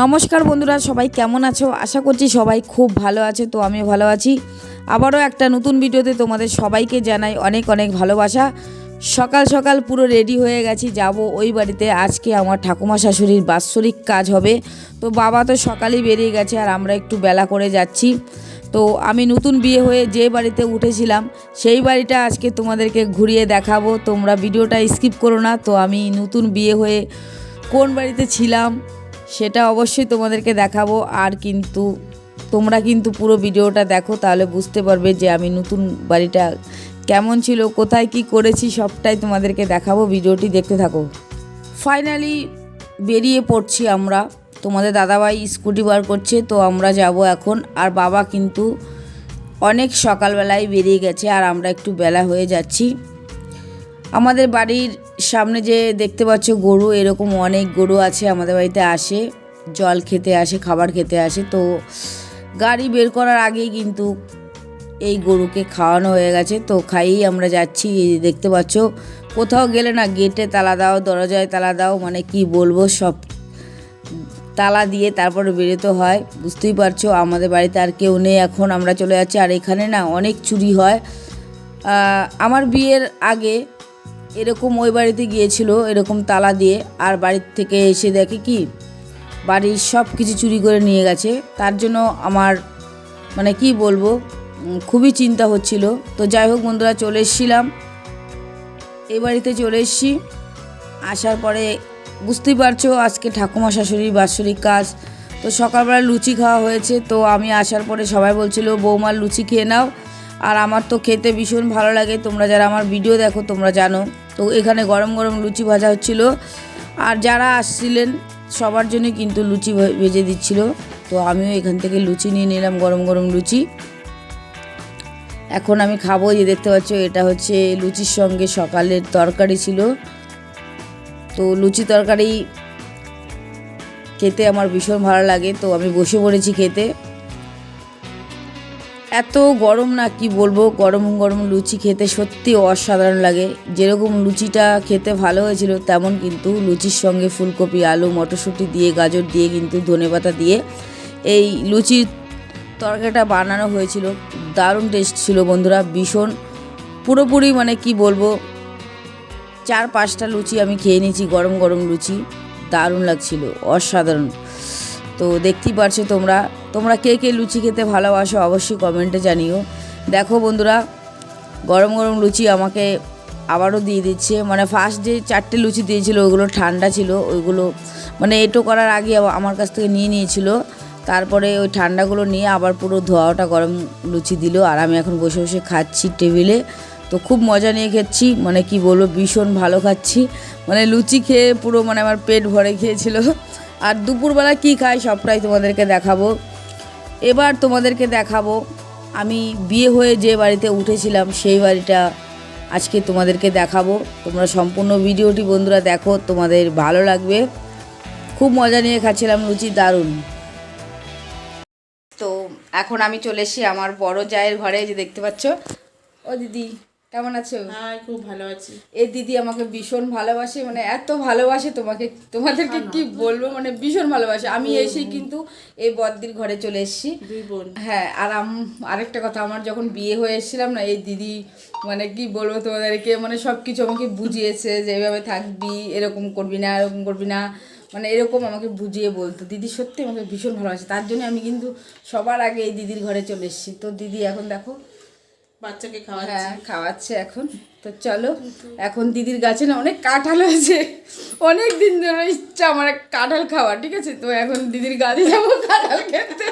নমস্কার বন্ধুরা, সবাই কেমন আছো? আশা করছি সবাই খুব ভালো আছে, তো আমিও ভালো আছি। আবারও একটা নতুন ভিডিওতে তোমাদের সবাইকে জানাই অনেক অনেক ভালোবাসা। সকাল সকাল পুরো রেডি হয়ে গেছি, যাব ওই বাড়িতে। আজকে আমার ঠাকুমা শাশুড়ির বাৎসরিক কাজ হবে। তো বাবা তো সকালেই বেরিয়ে গেছে, আর আমরা একটু বেলা করে যাচ্ছি। তো আমি নতুন বিয়ে হয়ে যে বাড়িতে উঠেছিলাম, সেই বাড়িটা আজকে তোমাদেরকে ঘুরিয়ে দেখাবো। তোমরা ভিডিওটা স্কিপ করো না, তো আমি নতুন বিয়ে হয়ে কোন বাড়িতে ছিলাম সেটা অবশ্যই তোমাদেরকে দেখাবো। আর কিন্তু তোমরা কিন্তু পুরো ভিডিওটা দেখো, তাহলে বুঝতে পারবে যে আমি নতুন বাড়িটা কেমন ছিল, কোথায় কি করেছি, সবটাই তোমাদেরকে দেখাবো। ভিডিওটি দেখতে থাকো। ফাইনালি বেরিয়ে পড়ছি আমরা। তোমাদের দাদাভাই স্কুটি বার করছে, তো আমরা যাব এখন। আর বাবা কিন্তু অনেক সকালবেলায় বেরিয়ে গেছে, আর আমরা একটু বেলা হয়ে যাচ্ছি। আমাদের বাড়ির সামনে যে দেখতে পাচ্ছ গরু, এরকম অনেক গরু আছে আমাদের বাড়িতে আসে, জল খেতে আসে, খাবার খেতে আসে, তো গাড়ি বের করার আগেই কিন্তু এই গরুকে খাওয়ানো হয়ে গেছে। তো খাইয়েই আমরা যাচ্ছি দেখতে পাচ্ছ, কোথাও গেলে না গেটে তালা দাও, দরজায় তালা দাও মানে কি বলব, সব তালা দিয়ে তারপরে বেরোতে হয়, বুঝতেই পারছ, আমাদের বাড়িতে আর কেউ নেই, এখন আমরা চলে যাচ্ছি, আর এখানে না অনেক চুরি হয়। আমার বিয়ের আগে এরকম ওই বাড়িতে গিয়েছিল, এরকম তালা দিয়ে, আর বাড়ির থেকে এসে দেখে কি, বাড়ির সব কিছু চুরি করে নিয়ে গেছে। তার জন্য আমার মানে কি বলব খুবই চিন্তা হচ্ছিল। তো যাই হোক বন্ধুরা, চলে এসেছিলাম। এই বাড়িতে চলে এসেছি। আসার পরে বুঝতেই পারছ, আজকে ঠাকুমা শাশুড়ির বাৎসরিক কাজ। তো সকালবেলা লুচি খাওয়া হয়েছে, তো আমি আসার পরে সবাই বলছিল বৌমার লুচি খেয়ে নাও। আর আমার তো খেতে ভীষণ ভালো লাগে, তোমরা যারা আমার ভিডিও দেখো, তোমরা জানো। তো এখানে গরম গরম লুচি ভাজা হচ্ছিল। আর যারা আসছিলেন, সবার জন্য কিন্তু লুচি ভেজে দিচ্ছিল। তো আমিও এখান থেকে লুচি নিয়ে নিলাম, গরম গরম লুচি। এখন আমি খাব যে দেখতে পাচ্ছ, এটা হচ্ছে লুচির সঙ্গে সকালের তরকারি ছিল। তো লুচি তরকারি খেতে আমার ভীষণ ভালো লাগে, তো আমি বসে পড়েছি খেতে। এত গরম না, কি বলব? গরম গরম লুচি খেতে সত্যি অসাধারণ লাগে। যেরকম লুচিটা খেতে ভালো হয়েছিল, তেমন কিন্তু লুচির সঙ্গে ফুলকপি, আলু, মটরশুঁটি দিয়ে, গাজর দিয়ে কিন্তু ধনেপাতা দিয়ে এই লুচির তরকারিটা বানানো হয়েছিল। দারুণ টেস্ট ছিল বন্ধুরা, ভীষণ। পুরোপুরি মানে কি বলব? চার পাঁচটা লুচি আমি খেয়ে নিয়েছি, গরম গরম লুচি। দারুণ লাগছিল, অসাধারণ। তো দেখতেই পারছ তোমরা। তোমরা কে কে লুচি খেতে ভালোবাসো অবশ্যই কমেন্টে জানিও। দেখো বন্ধুরা, গরম গরম লুচি আমাকে আবারও দিয়ে দিচ্ছে। মানে ফার্স্ট যে চারটে লুচি দিয়েছিল ওইগুলো ঠান্ডা ছিল, ওইগুলো মানে এটো করার আগে আমার কাছ থেকে নিয়ে নিয়েছিল। তারপরে ওই ঠান্ডাগুলো নিয়ে আবার পুরো ধোয়াটা গরম লুচি দিল আর আমি এখন বসে বসে খাচ্ছি টেবিলে। তো খুব মজা নিয়ে খাচ্ছি মানে কি বলব, ভীষণ ভালো খাচ্ছি। মানে লুচি খেয়ে পুরো মানে আমার পেট ভরে খেয়েছিল। আর দুপুরবেলা কি খাই সবটাই তোমাদেরকে দেখাবো। এবার তোমাদেরকে দেখাবো, আমি বিয়ে হয়ে যে বাড়িতে উঠেছিলাম সেই বাড়িটা আজকে তোমাদেরকে দেখাবো। তোমরা সম্পূর্ণ ভিডিওটি বন্ধুরা দেখো, তোমাদের ভালো লাগবে। খুব মজা নিয়ে খাচ্ছিলাম, লুচি দারুণ। তো এখন আমি চলে এসেছি আমার বড় জায়ের ঘরে যে দেখতে পাচ্ছ। ও দিদি। কেমন আছো? হ্যাঁ খুব ভালো আছি। এই দিদি আমাকে ভীষণ ভালোবাসে মানে এত ভালোবাসে তোমাকে তোমাদেরকে কি বলব মানে ভীষণ ভালোবাসে। আমি এসেই কিন্তু এই বদ্দির ঘরে চলে এসেছি। বোন। হ্যাঁ আর আরেকটা কথা আমার যখন বিয়ে হয়ে এসেছিলাম না এই দিদি মানে কি বলব তোমাদেরকে মানে সব কিছু আমাকে বুঝিয়েছে যে এভাবে থাকবি এরকম করবি না এরকম করবি না মানে এরকম আমাকে বুঝিয়ে বলতো। দিদি সত্যি আমাকে ভীষণ ভালোবাসে তার জন্য আমি কিন্তু সবার আগে এই দিদির ঘরে চলে এসেছি। তো দিদি এখন দেখো বাচ্চাকে খাওয়া হ্যাঁ খাওয়াচ্ছে। এখন। তো চলো এখন দিদির গাছে না অনেক কাঁঠাল হয়েছে অনেক দিন ধরে ইচ্ছা আমার কাঁঠাল খাওয়া ঠিক আছে? তো এখন দিদির গাছে যাব কাঁঠাল খেতে।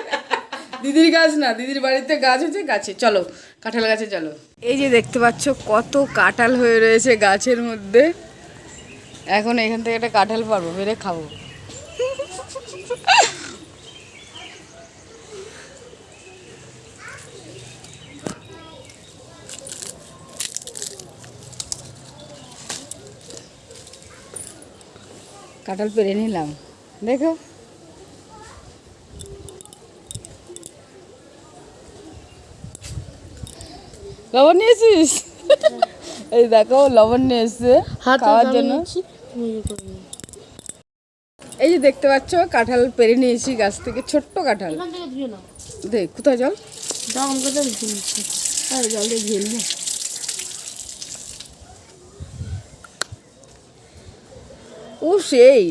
দিদির গাছ না দিদির বাড়িতে গাছ হয়েছে গাছে। চলো কাঁঠাল গাছে চলো। এই যে দেখতে পাচ্ছ কত কাঁঠাল হয়ে রয়েছে গাছের মধ্যে। এখন এখান থেকে একটা কাঁঠাল পারব বেড়ে খাব। কাঁঠাল পেরে নিলাম। দেখো। লবণ নিয়েছিস? এই দেখো লবণ নিয়ে এসছে খাওয়ার জন্য। এই যে দেখতে পাচ্ছ কাঁঠাল পেরে নিয়েছি গাছ থেকে ছোট্ট কাঁঠাল। দেখ কোথায় জল? আর জল দিয়ে ঝেল নে। ও সেই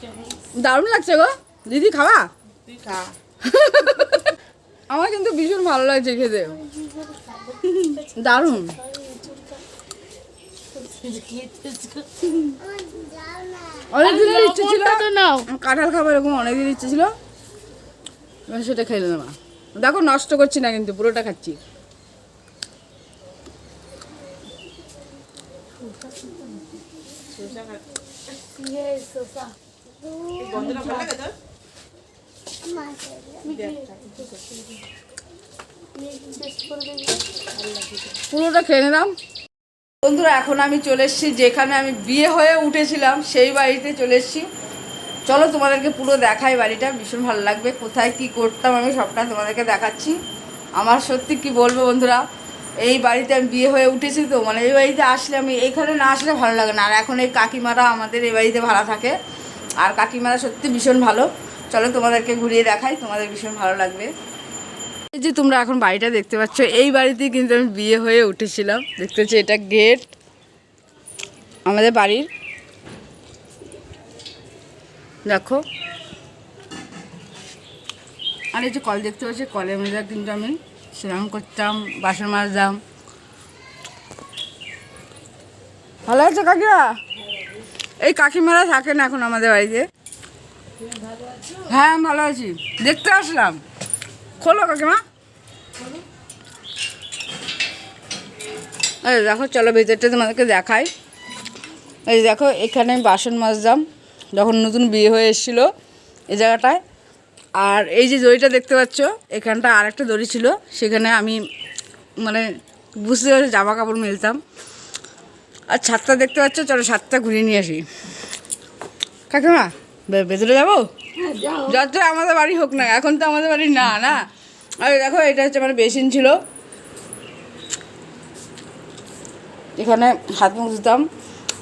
কেমন দারুণ লাগছে গো। দিদি খাওয়া আমার কিন্তু ভীষণ ভালো লাগছে খেতে। দারুণ। অনেক দিনের ইচ্ছে ছিল। কাঁঠাল খাবার এরকম অনেক দিনের ইচ্ছে ছিল। সেটা খেলে না দেখো নষ্ট করছি না কিন্তু পুরোটা খাচ্ছি গন্ধটা ভালো লাগে তোর পুরোটা খেয়ে নিলাম বন্ধুরা, এখন আমি চলে এসেছি যেখানে আমি বিয়ে হয়ে উঠেছিলাম, সেই বাড়িতে চলে এসেছি। চলো তোমাদেরকে পুরো দেখাই বাড়িটা, ভীষণ ভালো লাগবে। কোথায় কি করতাম আমি সবটা তোমাদেরকে দেখাচ্ছি। আমার সত্যি কি বলব বন্ধুরা এই বাড়িতে আমি বিয়ে হয়ে উঠেছি তো মানে এই বাড়িতে আসলে আমি, এখানে না আসলে ভালো লাগে না। আর এখন এই কাকিমারা আমাদের এই বাড়িতে ভাড়া থাকে। আর কাকিমারা সত্যি ভীষণ ভালো। চলো তোমাদেরকে ঘুরিয়ে দেখাই, তোমাদের ভীষণ ভালো লাগবে। এই যে তোমরা এখন বাড়িটা দেখতে পাচ্ছ, এই বাড়িতেই কিন্তু আমি বিয়ে হয়ে উঠেছিলাম। দেখতে পাচ্ছি, এটা গেট আমাদের বাড়ির। দেখো। আর এই যে কল দেখতে পাচ্ছি, কলের মধ্যে কিন্তু আমি স্নান করতাম, বাসন মাজতাম। ভালো আছে কাকিমা? এই কাকিমারা থাকে না এখন আমাদের বাড়িতে। হ্যাঁ ভালো আছি। দেখতে আসলাম। খোলো কাকিমা। এই দেখো, চলো ভেতরটা তোমাদেরকে দেখাই। এই দেখো, এখানে বাসন মাজতাম। যখন নতুন বিয়ে হয়ে এসেছিল এই জায়গাটায়। আর এই যে দড়িটা দেখতে পাচ্ছ এখানটা আর একটা দড়ি ছিল সেখানে আমি মানে বুঝতে পারছি জামা কাপড় মেলতাম। আর ছাদটা দেখতে পাচ্ছ চলো ছাদটা ঘুরিয়ে নিয়ে আসি। কাকিমা বে- ভেতরে যাব? যত আমাদের বাড়ি হোক না এখন তো আমাদের বাড়ি না না? আর দেখো এটা হচ্ছে আমার বেসিন ছিল। এখানে হাত মুখ ধুতাম।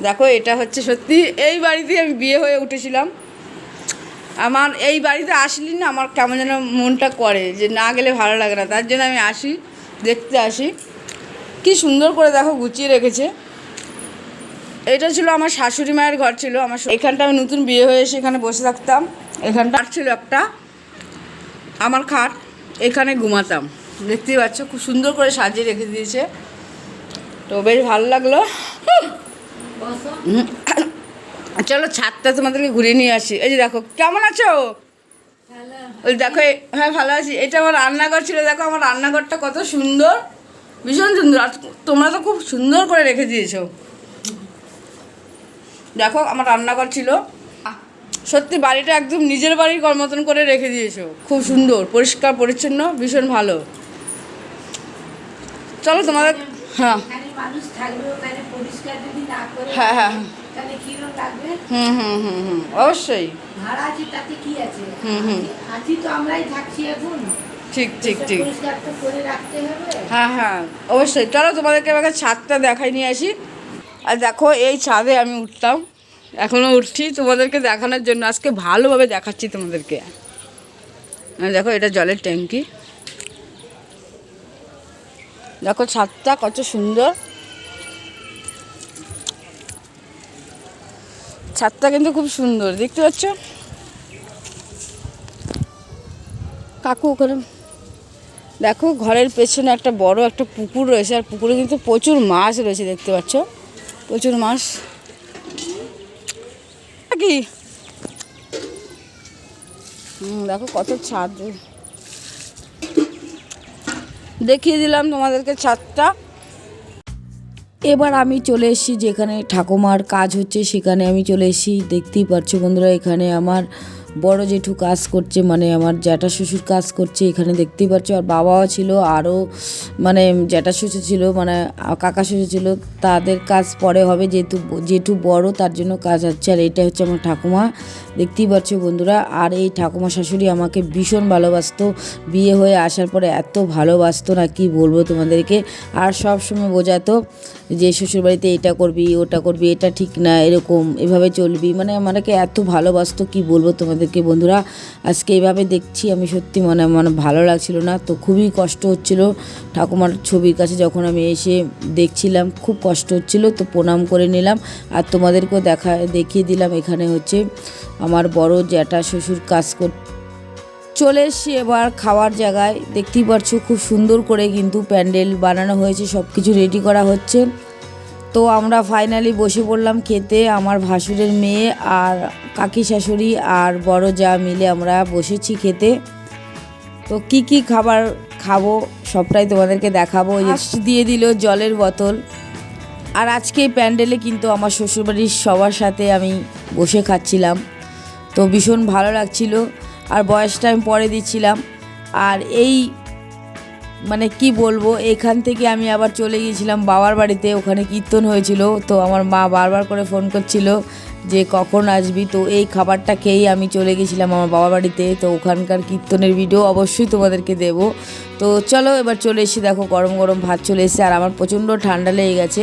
দেখো এটা হচ্ছে সত্যি এই বাড়িতেই আমি বিয়ে হয়ে উঠেছিলাম। আমার এই বাড়িতে আসলি না আমার কেমন যেন মনটা করে যে না গেলে ভালো লাগে না তার জন্য আমি আসি দেখতে আসি। কি সুন্দর করে দেখো গুছিয়ে রেখেছে। এটা ছিল আমার শাশুড়ি মায়ের ঘর ছিল আমার এখানটা আমি নতুন বিয়ে হয়ে এসে এখানে বসে থাকতাম। এখানটা ছিল একটা আমার খাট এখানে ঘুমাতাম। দেখতেই পাচ্ছ খুব সুন্দর করে সাজিয়ে রেখে দিয়েছে। তো বেশ ভালো লাগল। হুম। চলো ছাদটা তোমাদেরকে ঘুরিয়ে নিয়ে আসি। এই যে দেখো কেমন আছো? ওই দেখো হ্যাঁ ভালো আছি। এটা আমার রান্নাঘর ছিল দেখো আমার রান্নাঘরটা কত সুন্দর ভীষণ সুন্দর। আর তোমরা তো খুব সুন্দর করে রেখে দিয়েছ। দেখো আমার রান্নাঘর ছিল। সত্যি বাড়িটা একদম নিজের বাড়ির মতন করে রেখে দিয়েছ। খুব সুন্দর পরিষ্কার পরিচ্ছন্ন ভীষণ ভালো। চলো তোমাদের হ্যাঁ। মানুষ থাকবে ওখানে পরিষ্কার যদি না করে হ্যাঁ হ্যাঁ। তাহলে কিরম লাগবে? হুম হুম হুম হুম অবশ্যই। ভাড়া আছি তাতে কি আছে? হুম, হুম। আছি তো আমরাই থাকছি এখন। ঠিক ঠিক ঠিক। হ্যাঁ হ্যাঁ অবশ্যই। চলো তোমাদেরকে আমাকে ছাদটা দেখাই নিয়ে আসি। আর দেখো এই ছাদে আমি উঠতাম। এখনও উঠছি তোমাদেরকে দেখানোর জন্য। আজকে ভালোভাবে দেখাচ্ছি তোমাদেরকে। দেখো এটা জলের ট্যাঙ্কি। দেখো ছাদটা কত সুন্দর। ছাদটা কিন্তু খুব সুন্দর, দেখতে পাচ্ছ? কাকু ওখানে, দেখো ঘরের পেছনে একটা বড় একটা পুকুর রয়েছে, আর পুকুরে কিন্তু প্রচুর মাছ রয়েছে, দেখতে পাচ্ছ? প্রচুর মাছ। কি? দেখো কত ছাদ। দেখিয়ে দিলাম তোমাদেরকে ছাদটা। এবার আমি চলে এসেছি যেখানে ঠাকুমার কাজ হচ্ছে, সেখানে আমি চলে এসেছি। দেখতেই পাচ্ছ বন্ধুরা, এখানে আমার বড় জেঠু কাজ করছে মানে আমার জ্যাঠা শ্বশুর কাজ করছে, এখানে দেখতেই পাচ্ছ, আর বাবাও ছিল, আরও মানে জ্যাঠা শ্বশুর ছিল মানে কাকা শ্বশুর ছিল, তাদের কাজ পরে হবে, যেহেতু জেঠু বড়, তার জন্য কাজ হচ্ছে, আর এটা হচ্ছে আমার ঠাকুমা, দেখতেই পাচ্ছ বন্ধুরা, আর এই ঠাকুমা শাশুড়ি আমাকে ভীষণ ভালোবাসতো, বিয়ে হয়ে আসার পরে এত ভালোবাসতো, না কি বলব তোমাদেরকে, আর সব সময় বোঝাতো যে শ্বশুরবাড়িতে এটা করবি, ওটা করবি, এটা ঠিক না, এরকম, এভাবে চলবি মানে আমাকে এত ভালোবাসতো, কি বলব তোমাদেরকে বন্ধুরা, আজকে এইভাবে দেখছি, আমি সত্যি মানে মানে ভালো লাগছিল না। তো খুবই কষ্ট হচ্ছিল ঠাকুমার ছবির কাছে যখন আমি এসে দেখছিলাম, খুব কষ্ট হচ্ছিল। তো প্রণাম করে নিলাম আর তোমাদেরকেও দেখা, দেখিয়ে দিলাম এখানে হচ্ছে আমার বড় জ্যাঠা শ্বশুর কাজ কর, চলে এসছি এবার খাওয়ার জায়গায়। দেখতেই পাচ্ছ খুব সুন্দর করে কিন্তু প্যান্ডেল বানানো হয়েছে সব কিছু রেডি করা হচ্ছে। তো আমরা ফাইনালি বসে পড়লাম খেতে আমার ভাসুরের মেয়ে আর কাকি শাশুড়ি আর বড় যা মিলে আমরা বসেছি খেতে। তো কি কি খাবার খাব সবটাই তোমাদেরকে দেখাবো দিয়ে দিল জলের বোতল। আর আজকে প্যান্ডেলে কিন্তু আমার শ্বশুরবাড়ির সবার সাথে আমি বসে খাচ্ছিলাম। তো ভীষণ ভালো লাগছিল আর বয়সটা আমি পরে দিচ্ছিলাম। আর এই মানে কি বলব, এখান থেকে আমি আবার চলে গিয়েছিলাম বাবার বাড়িতে, ওখানে কীর্তন হয়েছিল, তো আমার মা বারবার করে ফোন করছিল যে কখন আসবি? তো এই খাবারটা খেয়েই আমি চলে গেছিলাম আমার বাবার বাড়িতে। তো ওখানকার কীর্তনের ভিডিও অবশ্যই তোমাদেরকে দেব। তো চলো এবার চলে এসে দেখো গরম গরম ভাত চলে এসেছে আর আমার প্রচণ্ড ঠান্ডা লেগে গেছে।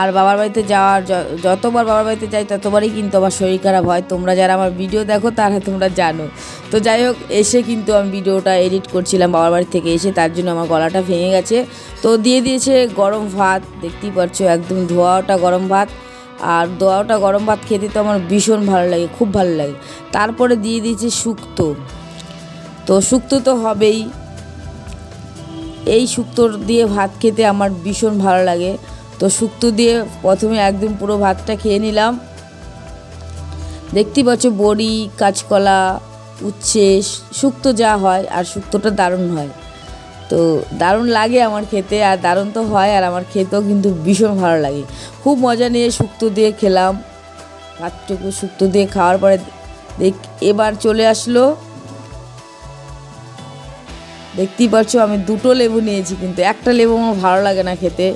আর বাবার বাড়িতে যাওয়ার যতবার বাবার বাড়িতে যাই ততবারই কিন্তু আমার শরীর খারাপ হয়। তোমরা যারা আমার ভিডিও দেখো তারা তোমরা জানো। তো যাই হোক, এসে কিন্তু আমি ভিডিওটা এডিট করছিলাম বাবার বাড়ি থেকে এসে। তার জন্য আমার গলাটা ভেঙে গেছে। তো দিয়ে দিয়েছে গরম ভাত। দেখতেই পাচ্ছ একদম ধোয়াটা গরম ভাত। আর দোয়াটা গরম ভাত খেতে তো আমার ভীষণ ভালো লাগে, খুব ভালো লাগে। তারপরে দিয়ে দিয়েছি শুক্তো। তো শুক্তো তো হবেই। এই শুক্তোর দিয়ে ভাত খেতে আমার ভীষণ ভালো লাগে। তো শুক্তো দিয়ে প্রথমে একদম পুরো ভাতটা খেয়ে নিলাম। দেখতেই পাচ্ছ বড়ি, কাঁচকলা, উচ্ছে, শুক্তো যা হয় আর শুক্তোটা দারুণ হয়। তো দারুণ লাগে আমার খেতে, আর দারুণ তো হয়, আর আমার খেতেও কিন্তু ভীষণ ভালো লাগে। খুব মজা নিয়ে শুক্তো দিয়ে খেলাম, ভাতটুকু শুক্তো দিয়ে খাওয়ার পরে দেখ, এবার চলে আসলো। দেখতেই পাচ্ছ আমি দুটো লেবু নিয়েছি, কিন্তু একটা লেবু আমার ভালো লাগে না খেতে,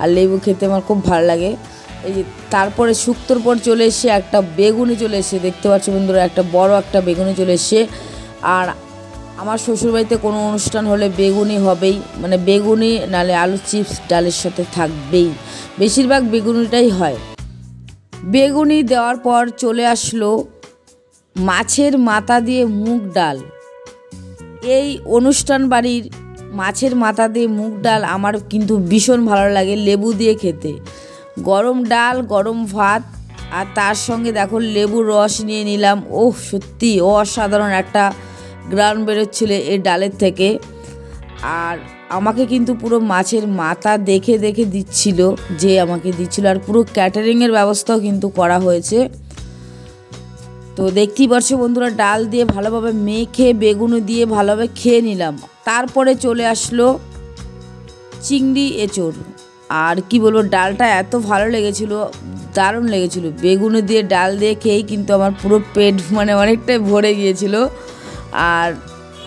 আর লেবু খেতে আমার খুব ভালো লাগে। এই যে তারপরে শুক্তোর পর চলে এসে একটা বেগুনি চলে এসে দেখতে পাচ্ছ বন্ধুরা, একটা বড় একটা বেগুনি চলে এসে আর আমার শ্বশুরবাড়িতে কোনো অনুষ্ঠান হলে বেগুনি হবেই। মানে বেগুনি, নালে আলু চিপস, ডালের সাথে থাকবেই। বেশিরভাগ বেগুনিটাই হয়। বেগুনি দেওয়ার পর চলে আসলো মাছের মাথা দিয়ে মুগ ডাল। এই অনুষ্ঠান বাড়ির মাছের মাথা দিয়ে মুগ ডাল আমার কিন্তু ভীষণ ভালো লাগে, লেবু দিয়ে খেতে। গরম ডাল, গরম ভাত, আর তার সঙ্গে দেখো লেবুর রস নিয়ে নিলাম। ওহ, সত্যি অসাধারণ একটা গ্রান বেরোচ্ছিল এই ডালের থেকে। আর আমাকে কিন্তু পুরো মাছের মাথা দেখে দেখে দিচ্ছিল যে আমাকে দিচ্ছিল। আর পুরো ক্যাটারিংয়ের ব্যবস্থাও কিন্তু করা হয়েছে। তো দেখতেই পাচ্ছ বন্ধুরা, ডাল দিয়ে ভালোভাবে মেখে, বেগুনি দিয়ে ভালোভাবে খেয়ে নিলাম। তারপরে চলে আসলো চিংড়ি এঁচড়। আর কি বলব, ডালটা এত ভালো লেগেছিল, দারুণ লেগেছিল। বেগুনি দিয়ে, ডাল দিয়ে খেয়েই কিন্তু আমার পুরো পেট মানে অনেকটাই ভরে গিয়েছিল। আর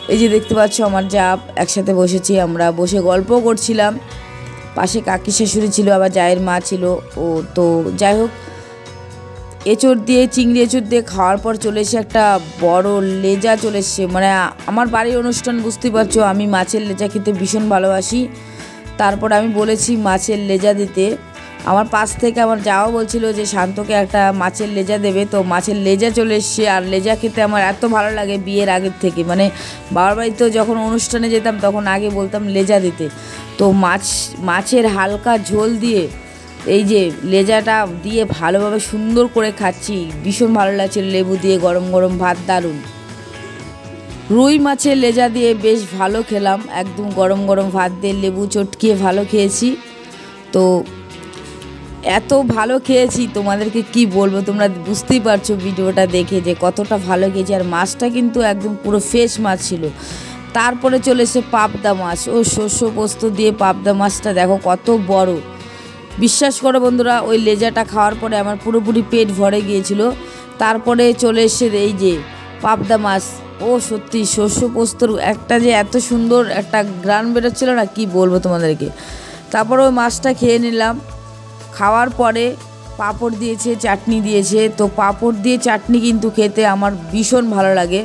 এই যে দেখতে পাচ্ছ আমার যা একসাথে বসেছি আমরা। বসে গল্প করছিলাম। পাশে কাকি শাশুড়ি ছিল, আবার জায়ের মা ছিল। ও তো যাই হোক, এঁচড় দিয়ে, চিংড়ি এঁচড় দিয়ে খাওয়ার পর চলে এসে একটা বড় লেজা চলে এসছে। মানে আমার বাড়ির অনুষ্ঠান, বুঝতেই পারছ, আমি মাছের লেজা খেতে ভীষণ ভালোবাসি। তারপর আমি বলেছি মাছের লেজা দিতে। আমার পাশ থেকে আমার যাওয়া বলছিল যে শান্তকে একটা মাছের লেজা দেবে। তো মাছের লেজা চলে এসছে আর লেজা খেতে আমার এত ভালো লাগে বিয়ের আগের থেকে। মানে বাবার বাড়িতেও যখন অনুষ্ঠানে যেতাম তখন আগে বলতাম লেজা দিতে। তো মাছ, মাছের হালকা ঝোল দিয়ে এই যে লেজাটা দিয়ে ভালোভাবে সুন্দর করে খাচ্ছি। ভীষণ ভালো লাগছে লেবু দিয়ে গরম গরম ভাত দারুণ। রুই মাছের লেজা দিয়ে বেশ ভালো খেলাম। একদম গরম গরম ভাত দিয়ে লেবু চটকিয়ে ভালো খেয়েছি। তো এত ভালো খেয়েছি, তোমাদেরকে কি বলব? তোমরা বুঝতেই পারছ ভিডিওটা দেখে যে কতটা ভালো খেয়েছি। আর মাছটা কিন্তু একদম পুরো ফ্রেশ মাছ ছিল। তারপরে চলে এসে পাবদা মাছ। ও শস্য পোস্ত দিয়ে পাবদা মাছটা দেখো কত বড়। বিশ্বাস করো বন্ধুরা, ওই লেজাটা খাওয়ার পরে আমার পুরোপুরি পেট ভরে গিয়েছিল। তারপরে চলে এসে এই যে পাবদা মাছ। ও সত্যি শস্য পোস্তর একটা যে এত সুন্দর একটা গ্রান বেরোচ্ছিল না, কি বলব তোমাদেরকে? তারপর ওই মাছটা খেয়ে নিলাম। খাওয়ার পরে পাঁপড় দিয়েছে, চাটনি দিয়েছে। তো পাঁপড় দিয়ে চাটনি কিন্তু খেতে আমার ভীষণ ভালো লাগে।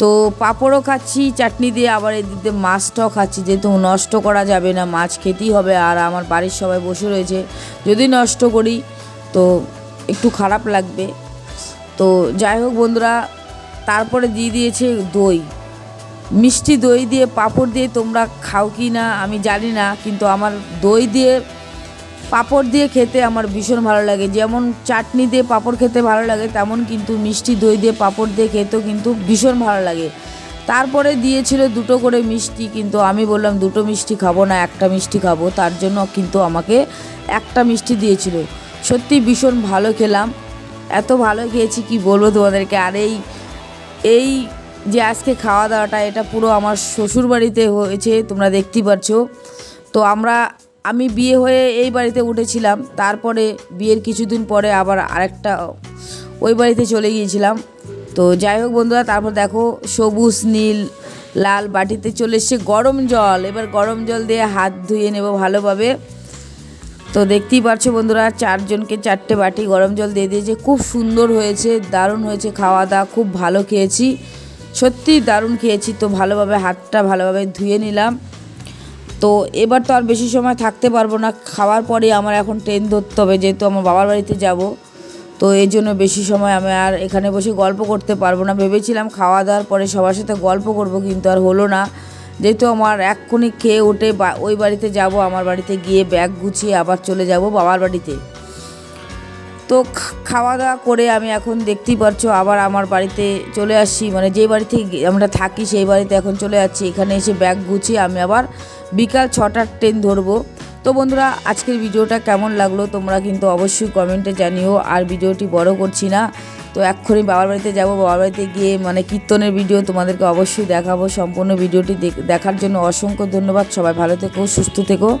তো পাঁপড়ও খাচ্ছি, চাটনি দিয়ে আবার এদিক মাছটাও খাচ্ছি। যেহেতু নষ্ট করা যাবে না, মাছ খেতেই হবে। আর আমার বাড়ির সবাই বসে রয়েছে, যদি নষ্ট করি তো একটু খারাপ লাগবে। তো যাই হোক বন্ধুরা, তারপরে দিয়ে দিয়েছে দই। মিষ্টি দই দিয়ে পাঁপড় দিয়ে তোমরা খাও কি না আমি জানি না, কিন্তু আমার দই দিয়ে পাঁপড় দিয়ে খেতে আমার ভীষণ ভালো লাগে। যেমন চাটনি দিয়ে পাঁপড় খেতে ভালো লাগে, তেমন কিন্তু মিষ্টি দই দিয়ে পাঁপড় দিয়ে খেতেও কিন্তু ভীষণ ভালো লাগে। তারপরে দিয়েছিল দুটো করে মিষ্টি, কিন্তু আমি বললাম দুটো মিষ্টি খাব না, একটা মিষ্টি খাব। তার জন্য কিন্তু আমাকে একটা মিষ্টি দিয়েছিল। সত্যি ভীষণ ভালো খেলাম। এত ভালো খেয়েছি কি বলব তোমাদেরকে? আর এই এই যে আজকে খাওয়া দাওয়াটা, এটা পুরো আমার শ্বশুর বাড়িতে হয়েছে, তোমরা দেখতেই পাচ্ছ তো আমরা আমি বিয়ে হয়ে এই বাড়িতে উঠেছিলাম, তারপরে বিয়ের কিছুদিন পরে আবার আরেকটা ওই বাড়িতে চলে গিয়েছিলাম। তো যাই হোক বন্ধুরা, তারপর দেখো সবুজ, নীল, লাল বাটিতে চলে এসছে গরম জল। এবার গরম জল দিয়ে হাত ধুয়ে নেব ভালোভাবে। তো দেখতেই পাচ্ছ বন্ধুরা, চারজনকে চারটে বাটি গরম জল দিয়ে দিয়েছে। খুব সুন্দর হয়েছে, দারুণ হয়েছে খাওয়া দাওয়া খুব ভালো খেয়েছি। সত্যি দারুণ খেয়েছি, তো ভালোভাবে হাতটা ভালোভাবে ধুয়ে নিলাম। তো এবার তো আর বেশি সময় থাকতে পারব না। খাওয়ার পরে আমার এখন ট্রেন ধরতে হবে, যেহেতু আমার বাবার বাড়িতে যাব। তো এই জন্য বেশি সময় আমি আর এখানে বসে গল্প করতে পারব না। ভেবেছিলাম খাওয়া দাওয়ার পরে সবার সাথে গল্প করব, কিন্তু আর হলো না। যেহেতু আমার এক্ষুনি খেয়ে উঠে ওই বাড়িতে যাব, আমার বাড়িতে গিয়ে ব্যাগ গুছিয়ে আবার চলে যাব বাবার বাড়িতে। তো খাওয়া দাওয়া করে আমি এখন দেখতেই পারছ আবার আমার বাড়িতে চলে আসছি। মানে যে বাড়িতে আমরা থাকি সেই বাড়িতে এখন চলে যাচ্ছি। এখানে এসে ব্যাগ গুছিয়ে আমি আবার বিকাল ছটার ট্রেন ধরবো। তো বন্ধুরা, আজকের ভিডিওটা কেমন লাগল তোমরা কিন্তু অবশ্যই কমেন্টে জানিও। আর ভিডিওটি বড় করছি না। তো এক্ষুনি বাবার বাড়িতে যাব। বাবার বাড়িতে গিয়ে মানে কীর্তনের ভিডিও তোমাদেরকে অবশ্যই দেখাবো। সম্পূর্ণ ভিডিওটি দেখ- দেখার জন্য অসংখ্য ধন্যবাদ। সবাই ভালো থেকো, সুস্থ থেকো।